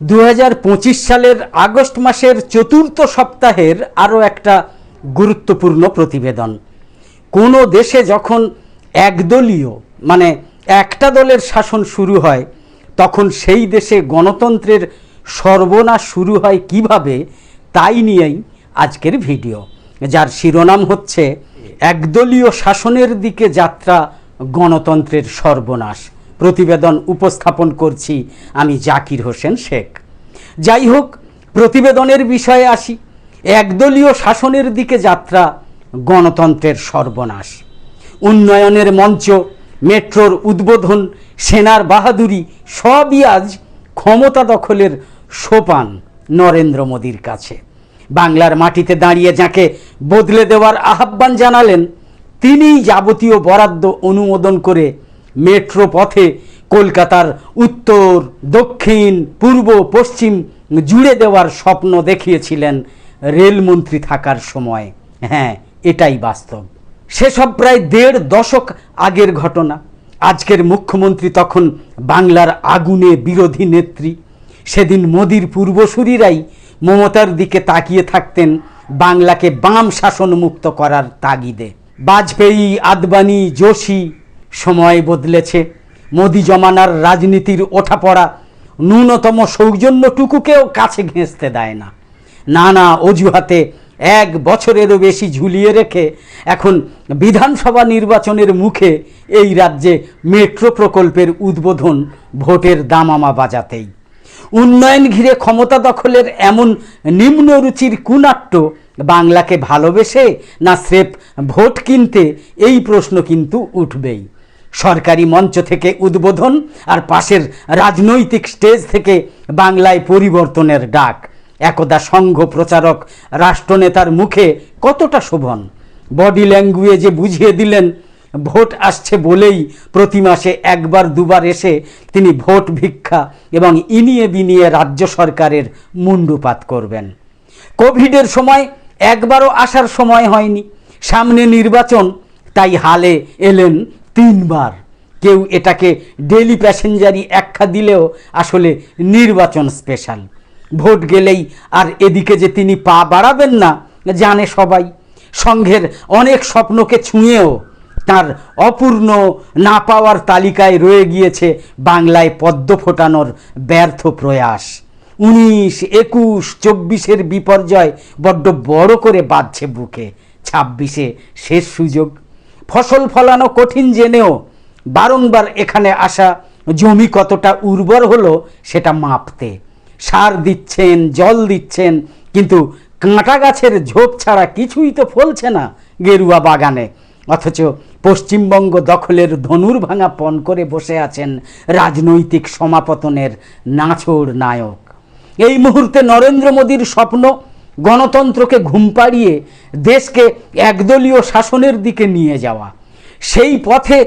দু হাজার পঁচিশ সালের আগস্ট মাসের চতুর্থ সপ্তাহের আরও একটা গুরুত্বপূর্ণ প্রতিবেদন। কোনো দেশে যখন একদলীয় মানে একটা দলের শাসন শুরু হয়, তখন সেই দেশে গণতন্ত্রের সর্বনাশ শুরু হয় কীভাবে, তাই নিয়েই আজকের ভিডিও। যার শিরোনাম হচ্ছে, একদলীয় শাসনের দিকে যাত্রা গণতন্ত্রের সর্বনাশ। প্রতিবেদন উপস্থাপন করছি আমি জাকির হোসেন শেখ। যাই হোক, প্রতিবেদনের বিষয়ে আসি। একদলীয় শাসনের দিকে যাত্রা গণতন্ত্রের সর্বনাশ। উন্নয়নের মঞ্চ, মেট্রোর উদ্বোধন, সেনার বাহাদুরি, সবই আজ ক্ষমতা দখলের সোপান নরেন্দ্র মোদীর কাছে। বাংলার মাটিতে দাঁড়িয়ে যাকে বদলে দেওয়ার আহ্বান জানালেন, তিনিই যাবতীয় বরাদ্দ অনুমোদন করে মেট্রো পথে কলকাতার উত্তর, দক্ষিণ, পূর্ব, পশ্চিম জুড়ে দেওয়ার স্বপ্ন দেখিয়েছিলেন রেলমন্ত্রী থাকার সময়। হ্যাঁ এটাই বাস্তব। সেসব প্রায় দেড় দশক আগের ঘটনা। আজকের মুখ্যমন্ত্রী তখন বাংলার আগুনে বিরোধী নেত্রী। সেদিন মোদির পূর্বসূরিরাই মমতার দিকে তাকিয়ে থাকতেন বাংলাকে বাম শাসন মুক্ত করার তাগিদে। বাজপেয়ী, আদবানি, যোশী সময় বদলেছে। মোদি জমানার রাজনীতির ওঠাপড়া ন্যূনতম সৌজন্যটুকুকেও কাছে ঘেঁচতে দেয় না। নানা অজুহাতে এক বছরেরও বেশি ঝুলিয়ে রেখে এখন বিধানসভা নির্বাচনের মুখে এই রাজ্যে মেট্রো প্রকল্পের উদ্বোধন ভোটের দামামা বাজাতেই। উন্নয়ন ঘিরে ক্ষমতা দখলের এমন নিম্নরুচির কুনাট্য বাংলাকে ভালোবেসে না স্রেফ ভোট কিনতে এই প্রশ্ন কিন্তু উঠবেই। সরকারি মঞ্চ থেকে উদ্বোধন আর পাশের রাজনৈতিক স্টেজ থেকে বাংলায় পরিবর্তনের ডাক। একদা সংঘ প্রচারক রাষ্ট্রনেতার মুখে কতটা শোভন? বডি ল্যাঙ্গুয়েজে বুঝিয়ে দিলেন, ভোট আসছে বলেই প্রতি মাসে একবার দুবার এসে তিনি ভোট ভিক্ষা এবং ইনিয়ে বিনিয়ে রাজ্য সরকারের মুন্ডুপাত করবেন। কোভিডের সময় একবারও আসার সময় হয়নি। সামনে নির্বাচন, তাই হালে এলেন তিনবার। কেউ এটাকে ডেলি প্যাসেঞ্জারি একখা দিলেও আসলে নির্বাচন স্পেশাল ভোট গেলেই আর এদিকে যে তিনি পা বাড়াবেন না, জানে সবাই। সংঘের অনেক স্বপ্নকে ছুঁয়েও তার অপূর্ণ না পাওয়ার তালিকায় রয়ে গিয়েছে বাংলায় পদ্ম ফোটানোর ব্যর্থ প্রয়াস। উনিশ, একুশ, চব্বিশের বিপর্যয় বড্ড বড় করে বাঁধছে বুকে। ছাব্বিশে শেষ সুযোগ। ফসল ফলানো কঠিন জেনেও বারংবার এখানে আসা জমি কতটা উর্বর হলো সেটা মাপতে। সার দিচ্ছেন, জল দিচ্ছেন, কিন্তু কাঁটা গাছের ঝোপ ছাড়া কিছুই তো ফলছে না গেরুয়া বাগানে। অথচ পশ্চিমবঙ্গ দখলের ধনুর ভাঙা পণ করে বসে আছেন রাজনৈতিক সমাপতনের নাছোড় নায়ক। এই মুহূর্তে নরেন্দ্র মোদীর স্বপ্ন গণতন্ত্রকে ঘুম পাড়িয়ে দেশকে একদলীয় শাসনের দিকে নিয়ে যাওয়া। সেই পথে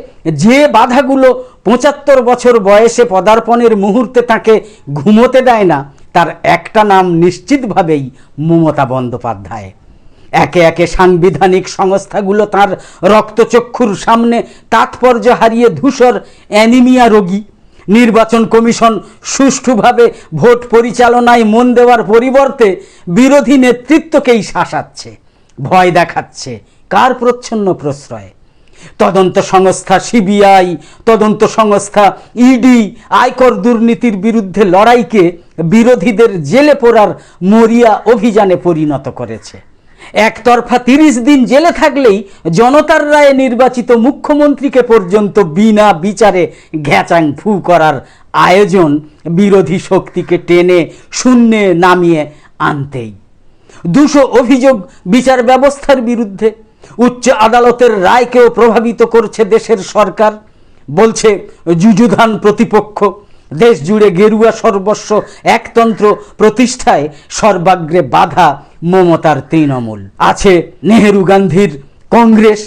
যে বাধাগুলো পঁচাত্তর বছর বয়সে পদার্পণের মুহূর্তে তাকে ঘুমোতে দেয় না, তার একটা নাম নিশ্চিতভাবেই মমতা বন্দ্যোপাধ্যায়। একে একে সাংবিধানিক সংস্থাগুলো তার রক্তচক্ষুর সামনে তাৎপর্য হারিয়ে ধূসর অ্যানিমিয়া রোগী নির্বাচন কমিশন সুষ্ঠুভাবে ভোট পরিচালনায় মন দেওয়ার পরিবর্তে বিরোধী নেতৃত্বকেই শাসাচ্ছে, ভয় দেখাচ্ছে, কার প্রচ্ছন্ন প্রশ্রয়? তদন্ত সংস্থা সিবিআই, তদন্ত সংস্থা ইডি আয়কর দুর্নীতির বিরুদ্ধে লড়াইকে বিরোধীদের জেলে পোড়ার মরিয়া অভিযানে পরিণত করেছে। একতরফা তিরিশ দিন জেলে থাকলেই জনতার রায়ে নির্বাচিত মুখ্যমন্ত্রীকে পর্যন্ত বিনা বিচারে ঘ্যাচাং ফু করার আয়োজন বিরোধী শক্তিকে টেনে শূন্যে নামিয়ে আনতেই। দুশো অভিযোগ বিচার ব্যবস্থার বিরুদ্ধে উচ্চ আদালতের রায়কেও প্রভাবিত করছে দেশের সরকার, বলছে যুযুধান প্রতিপক্ষ। দেশ জুড়ে গেরুয়া সর্বস্ব একতন্ত্র প্রতিষ্ঠায় সর্বাগ্রে বাধা মমতার তৃণমূল। আছে নেহেরু গান্ধীর কংগ্রেস।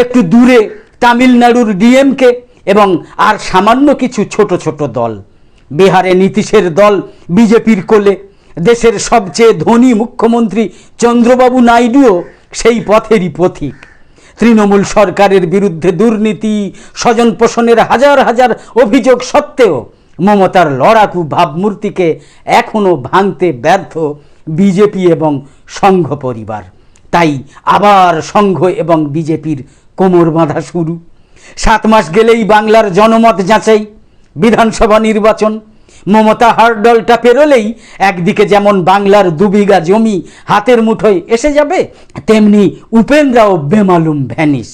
একটু দূরে তামিলনাড়ুর ডিএমকে এবং আর সামান্য কিছু ছোট ছোট দল। বিহারে নীতিশের দল বিজেপির কোলে। দেশের সবচেয়ে ধনী মুখ্যমন্ত্রী চন্দ্রবাবু নাইডুও সেই পথেরই পথিক। তৃণমূল সরকারের বিরুদ্ধে দুর্নীতি স্বজন পোষণের হাজার হাজার অভিযোগ সত্ত্বেও মমতার লড়াকু ভাবমূর্তিকে এখনও ভাঙতে ব্যর্থ বিজেপি এবং সংঘ পরিবার। তাই আবার সংঘ এবং বিজেপির কোমর বাঁধা শুরু। সাত মাস গেলেই বাংলার জনমত যাচাই, বিধানসভা নির্বাচন। মমতা হার্ডলটা পেরোলেই একদিকে যেমন বাংলার দুবিঘা জমি হাতের মুঠোয় এসে যাবে, তেমনি উপেন্দ্রাও বেমালুম ভ্যানিস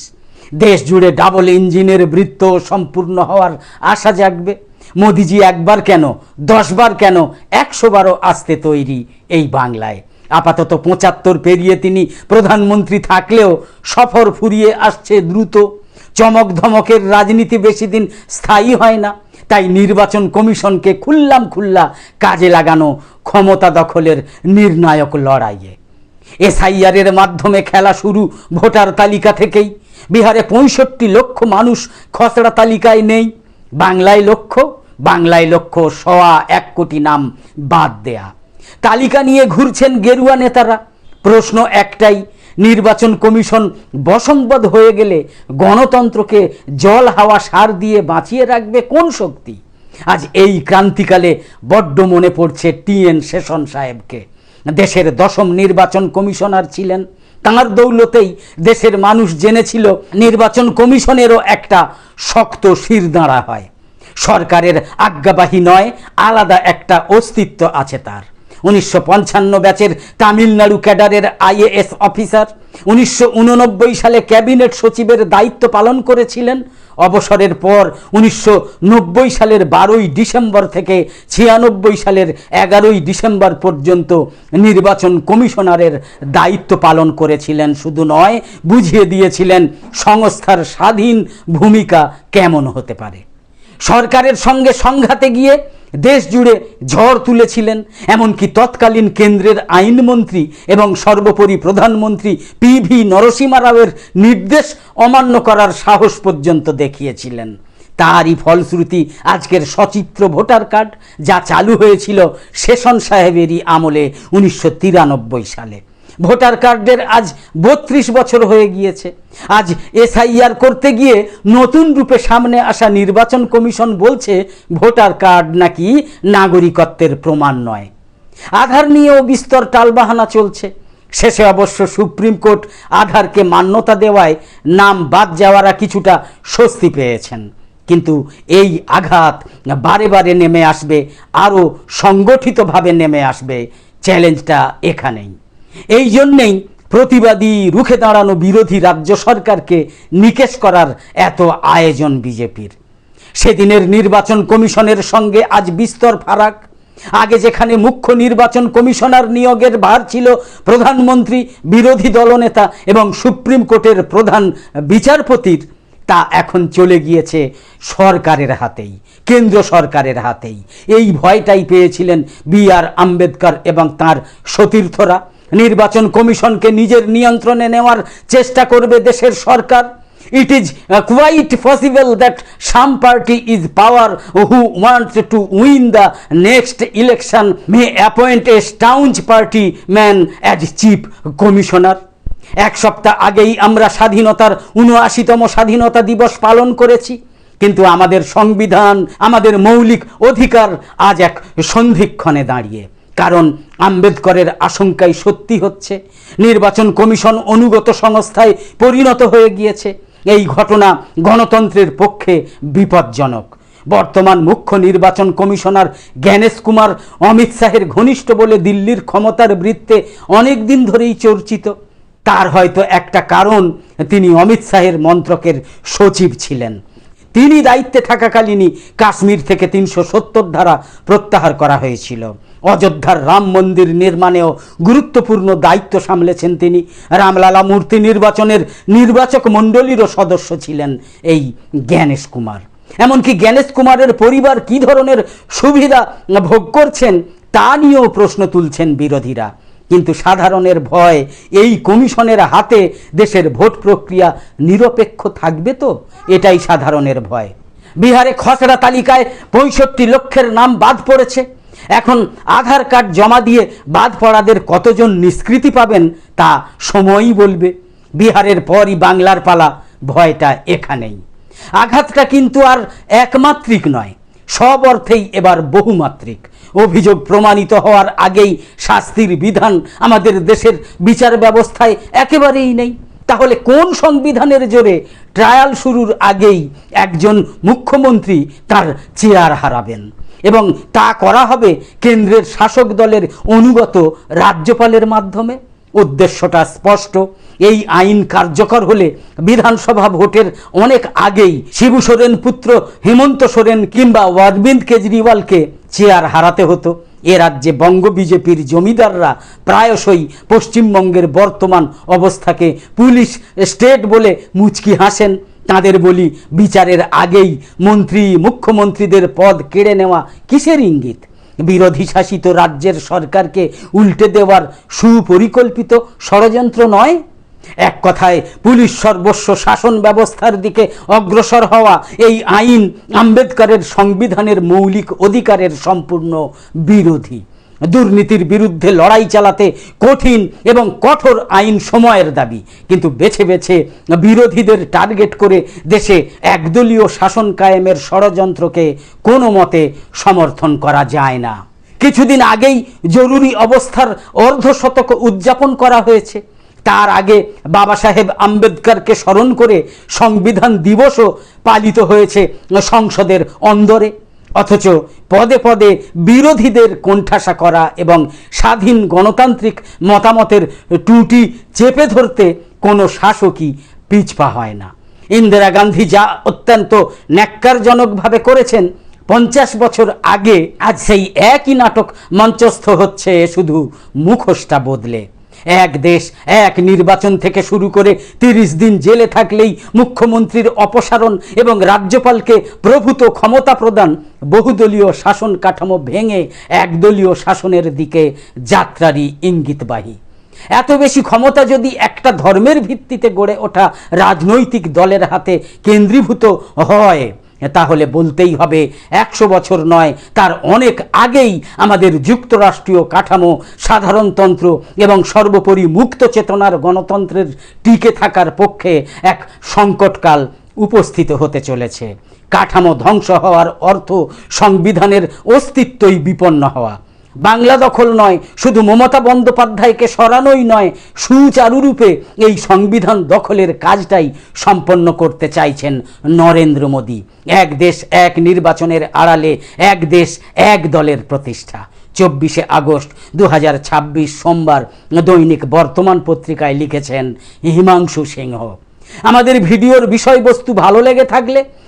দেশ জুড়ে ডাবল ইঞ্জিনের বৃত্ত সম্পূর্ণ হওয়ার আশা জাগবে। মোদিজি একবার কেন, দশবার কেন একশো বারও আসতে তৈরি এই বাংলায়। আপাতত পঁচাত্তর পেরিয়ে তিনি প্রধানমন্ত্রী থাকলেও সফর ফুরিয়ে আসছে দ্রুত। চমক ধমকের রাজনীতি বেশি দিন স্থায়ী হয় না। তাই নির্বাচন কমিশনকে খুল্লাম খুল্লা কাজে লাগানো ক্ষমতা দখলের নির্ণায়ক লড়াইয়ে। এসআইআরের মাধ্যমে খেলা শুরু ভোটার তালিকা থেকেই। বিহারে পঁয়ষট্টি লক্ষ মানুষ খসড়া তালিকায় নেই। বাংলায় লক্ষ বাংলায় লক্ষ্য সওয়া এক কোটি নাম বাদ দেয়া। তালিকা নিয়ে ঘুরছেন গেরুয়া নেতারা। প্রশ্ন একটাই, নির্বাচন কমিশন বসংবদ হয়ে গেলে গণতন্ত্রকে জল, হাওয়া, সার দিয়ে বাঁচিয়ে রাখবে কোন শক্তি? আজ এই ক্রান্তিকালে বড্ড মনে পড়ছে টিএন সেশন সাহেবকে। দেশের দশম নির্বাচন কমিশনার ছিলেন। তাঁর দৌলতেই দেশের মানুষ জেনেছিল, নির্বাচন কমিশনেরও একটা শক্ত শিরদাঁড়া হয়। সরকারের আজ্ঞাবাহী নয়, আলাদা একটা অস্তিত্ব আছে তার। উনিশশো পঞ্চান্ন ব্যাচের তামিলনাড়ু ক্যাডারের আইএএস অফিসার উনিশশো উননব্বই সালে ক্যাবিনেট সচিবের দায়িত্ব পালন করেছিলেন। অবসরের পর উনিশশো নব্বই সালের বারোই ডিসেম্বর থেকে ছিয়ানব্বই সালের এগারোই ডিসেম্বর পর্যন্ত নির্বাচন কমিশনারের দায়িত্ব পালন করেছিলেন। শুধু নয়, বুঝিয়ে দিয়েছিলেন সংস্থার স্বাধীন ভূমিকা কেমন হতে পারে। সরকারের সঙ্গে সংঘাতে গিয়ে দেশ জুড়ে ঝড় তুলেছিলেন। এমনকি তৎকালীন কেন্দ্রের আইনমন্ত্রী এবং সর্বোপরি প্রধানমন্ত্রী পি ভি নরসিমা রাওয়ের নির্দেশ অমান্য করার সাহস পর্যন্ত দেখিয়েছিলেন। তারই ফলশ্রুতি আজকের সচিত্র ভোটার কার্ড, যা চালু হয়েছিল সেশন সাহেবেরই আমলে উনিশশো তিরানব্বই সালে। ভোটার কার্ডের আজ বত্রিশ বছর হয়ে গিয়েছে। আজ এসআইআর করতে গিয়ে নতুন রূপে সামনে আসা নির্বাচন কমিশন বলছে, ভোটার কার্ড নাকি নাগরিকত্বের প্রমাণ নয়। আধার নিয়েও বিস্তর টালবাহানা চলছে। শেষে অবশ্য সুপ্রিম কোর্ট আধারকে মান্যতা দেওয়ায় নাম বাদ যাওয়ারা কিছুটা স্বস্তি পেয়েছেন। কিন্তু এই আঘাত বারে বারে নেমে আসবে, আরও সংগঠিতভাবে নেমে আসবে। চ্যালেঞ্জটা এখানেই। এই জন্যেই প্রতিবাদী রুখে দাঁড়ানো বিরোধী রাজ্য সরকারকে নিকেশ করার এত আয়োজন বিজেপির। সেদিনের নির্বাচন কমিশনের সঙ্গে আজ বিস্তর ফারাক। আগে যেখানে মুখ্য নির্বাচন কমিশনার নিয়োগের ভার ছিল প্রধানমন্ত্রী, বিরোধী দলনেতা এবং সুপ্রিম কোর্টের প্রধান বিচারপতির, তা এখন চলে গিয়েছে সরকারের হাতেই, কেন্দ্র সরকারের হাতেই। এই ভয়টাই পেয়েছিলেন বি আর আম্বেদকর এবং তার সতীর্থরা। নির্বাচন কমিশনকে নিজের নিয়ন্ত্রণে নেওয়ার চেষ্টা করবে দেশের সরকার। It is quite possible that some party is power who wants to win the next election may appoint a stooge party man as chief commissioner এক সপ্তাহ আগেই আমরা স্বাধীনতার উনআশিতম স্বাধীনতা দিবস পালন করেছি, কিন্তু আমাদের সংবিধান, আমাদের মৌলিক অধিকার আজ এক সন্ধিক্ষণে দাঁড়িয়ে। কারণ আম্বেদকরের আশঙ্কাই সত্যি হচ্ছে। নির্বাচন কমিশন অনুগত সংস্থায় পরিণত হয়ে গিয়েছে। এই ঘটনা গণতন্ত্রের পক্ষে বিপজ্জনক। বর্তমান মুখ্য নির্বাচন কমিশনার জ্ঞানেশ কুমার অমিত শাহের ঘনিষ্ঠ বলে দিল্লির ক্ষমতার বৃত্তে অনেক দিন ধরেই চর্চিত। তার হয়তো একটা কারণ, তিনি অমিত শাহের মন্ত্রকের সচিব ছিলেন। তিনি দায়িত্বে থাকাকালীনই কাশ্মীর থেকে তিনশো সত্তর ধারা প্রত্যাহার করা হয়েছিল। অযোধ্যার রাম মন্দির নির্মাণেও গুরুত্বপূর্ণ দায়িত্ব সামলেছেন তিনি। রামলালা মূর্তি নির্বাচনের নির্বাচক মণ্ডলীরও সদস্য ছিলেন এই জ্ঞানেশ কুমার। এমনকি জ্ঞানেশ কুমারের পরিবার কী ধরনের সুবিধা ভোগ করছেন, তা নিয়েও প্রশ্ন তুলছেন বিরোধীরা। কিন্তু সাধারণের ভয় এই কমিশনের হাতে দেশের ভোট প্রক্রিয়া নিরপেক্ষ থাকবে তো? এটাই সাধারণের ভয়। বিহারে খসড়া তালিকায় পঁয়ষট্টি লক্ষের নাম বাদ পড়েছে। এখন আধার কার্ড জমা দিয়ে বাদ পড়াদের কতজন নিষ্কৃতি পাবেন তা সময়ই বলবে। বিহারের পরই বাংলার পালা, ভয়টা এখানেই। আঘাতটা কিন্তু আর একমাত্রিক নয়, সব অর্থেই এবার বহুমাত্রিক। অভিযোগ প্রমাণিত হওয়ার আগেই শাস্তির বিধান আমাদের দেশের বিচার ব্যবস্থায় একেবারেই নেই। তাহলে কোন সংবিধানের জোরে ট্রায়াল শুরুর আগেই একজন মুখ্যমন্ত্রী তার চেয়ার হারাবেন? এবং তা করা হবে কেন্দ্রের শাসক দলের অনুগত রাজ্যপালের মাধ্যমে। উদ্দেশ্যটা স্পষ্ট। এই আইন কার্যকর হলে বিধানসভা ভোটের অনেক আগেই শিবু সোরেন পুত্র হেমন্ত সোরেন কিংবা অরবিন্দ কেজরিওয়ালকে চেয়ার হারাতে হতো। এ রাজ্যে বঙ্গ বিজেপির জমিদাররা প্রায়শই পশ্চিমবঙ্গের বর্তমান অবস্থাকে পুলিশ স্টেট বলে মুচকি হাসেন। তাদের বলি, বিচারের আগেই মন্ত্রী, মুখ্যমন্ত্রীদের পদ কেড়ে নেওয়া কিসের ইঙ্গিত? বিরোধী শাসিত রাজ্যের সরকারকে উল্টে দেওয়ার সুপরিকল্পিত ষড়যন্ত্র নয়? এক কথায়, পুলিশ সর্বস্ব শাসন ব্যবস্থার দিকে অগ্রসর হওয়া এই আইন আম্বেদকরের সংবিধানের মৌলিক অধিকারের সম্পূর্ণ বিরোধী। দুর্নীতির বিরুদ্ধে লড়াই চালাতে কঠিন এবং কঠোর আইন সময়ের দাবি। কিন্তু বেছে বেছে বিরোধীদের টার্গেট করে দেশে একদলীয় শাসন কায়েমের ষড়যন্ত্রকে কোনো মতে সমর্থন করা যায় না। কিছুদিন আগেই জরুরি অবস্থার অর্ধশতক উদযাপন করা হয়েছে। তার আগে বাবা সাহেব আম্বেদকরকে স্মরণ করে সংবিধান দিবসও পালিত হয়েছে সংসদের অন্দরে। অথচ পদে পদে বিরোধীদের কোণঠাসা করা এবং স্বাধীন গণতান্ত্রিক মতামতের টুটি চেপে ধরতে কোনো শাসকই পিছপা হয় না। ইন্দিরা গান্ধী যা অত্যন্ত ন্যাক্কারজনকভাবে করেছেন, পঞ্চাশ বছর আগে আজ সেই একই নাটক মঞ্চস্থ হচ্ছে শুধু মুখোশটা বদলে। এক দেশ, এক নির্বাচন থেকে শুরু করে তিরিশ দিন জেলে থাকলেই মুখ্যমন্ত্রীর অপসারণ এবং রাজ্যপালকে প্রভূত ক্ষমতা প্রদান বহুদলীয় শাসন কাঠামো ভেঙে একদলীয় শাসনের দিকে যাত্রারই ইঙ্গিতবাহী। এত বেশি ক্ষমতা যদি একটা ধর্মের ভিত্তিতে গড়ে ওঠা রাজনৈতিক দলের হাতে কেন্দ্রীভূত হয় তাহলে বলতেই হবে, একশো বছর নয়, তার অনেক আগেই আমাদের যুক্তরাষ্ট্রীয় কাঠামো, সাধারণতন্ত্র এবং সর্বোপরি মুক্ত চেতনার গণতন্ত্রের টিকে থাকার পক্ষে এক সংকটকাল উপস্থিত হতে চলেছে। কাঠামো ধ্বংস হওয়ার অর্থ সংবিধানের অস্তিত্বই বিপন্ন হওয়া। বাংলা দখল নয়, শুধু মমতা বন্দ্যোপাধ্যায়কে সরানোই নয় সুচারুরূপে এই সংবিধান দখলের কাজটাই সম্পন্ন করতে চাইছেন নরেন্দ্র মোদী। এক দেশ এক নির্বাচনের আড়ালে, এক দেশ এক দলের প্রতিষ্ঠা। চব্বিশে আগস্ট দু হাজার ছাব্বিশ সোমবার দৈনিক বর্তমান পত্রিকায় লিখেছেন হিমাংশু সিংহ। আমাদের ভিডিওর বিষয়বস্তু ভালো লেগে থাকলে